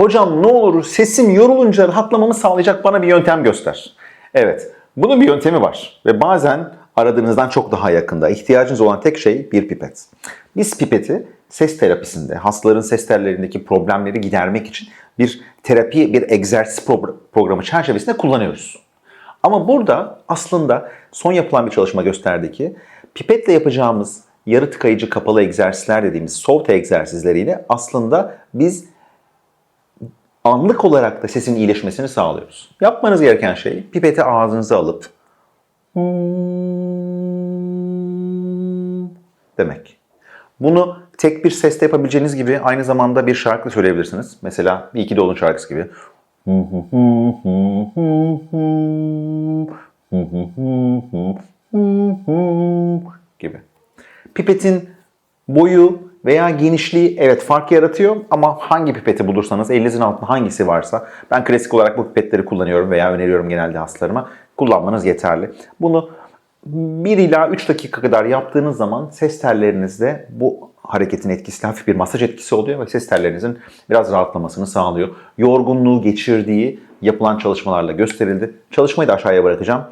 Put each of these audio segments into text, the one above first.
Hocam ne olur sesim yorulunca rahatlamamı sağlayacak bana bir yöntem göster. Evet, bunun bir yöntemi var ve bazen aradığınızdan çok daha yakında. İhtiyacınız olan tek şey bir pipet. Biz pipeti ses terapisinde, hastaların ses tellerindeki problemleri gidermek için bir terapi, bir egzersiz pro- programı çerçevesinde kullanıyoruz. Ama burada aslında son yapılan bir çalışma gösterdi ki pipetle yapacağımız yarı tıkayıcı kapalı egzersizler dediğimiz soft egzersizleriyle aslında biz anlık olarak da sesin iyileşmesini sağlıyoruz. Yapmanız gereken şey pipeti ağzınıza alıp demek. Bunu tek bir seste yapabileceğiniz gibi aynı zamanda bir şarkı söyleyebilirsiniz. Mesela bir iki dolun şarkısı gibi. gibi. Pipetin boyu veya genişliği evet fark yaratıyor ama hangi pipeti bulursanız elinizin altında hangisi varsa ben klasik olarak bu pipetleri kullanıyorum veya öneriyorum genelde hastalarıma kullanmanız yeterli. Bunu 1 ila 3 dakika kadar yaptığınız zaman ses tellerinizde bu hareketin etkisi hafif bir masaj etkisi oluyor ve ses tellerinizin biraz rahatlamasını sağlıyor. Yorgunluğu geçirdiği yapılan çalışmalarla gösterildi. Çalışmayı da aşağıya bırakacağım.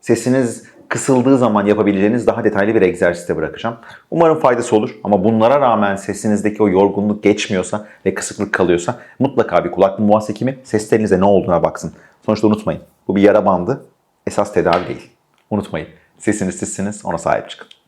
Sesiniz kısıldığı zaman yapabileceğiniz daha detaylı bir egzersizde bırakacağım. Umarım faydası olur ama bunlara rağmen sesinizdeki o yorgunluk geçmiyorsa ve kısıklık kalıyorsa mutlaka bir kulak muas hekimi ses telinize ne olduğuna baksın. Sonuçta unutmayın bu bir yara bandı esas tedavi değil. Unutmayın sesiniz sizsiniz ona sahip çıkın.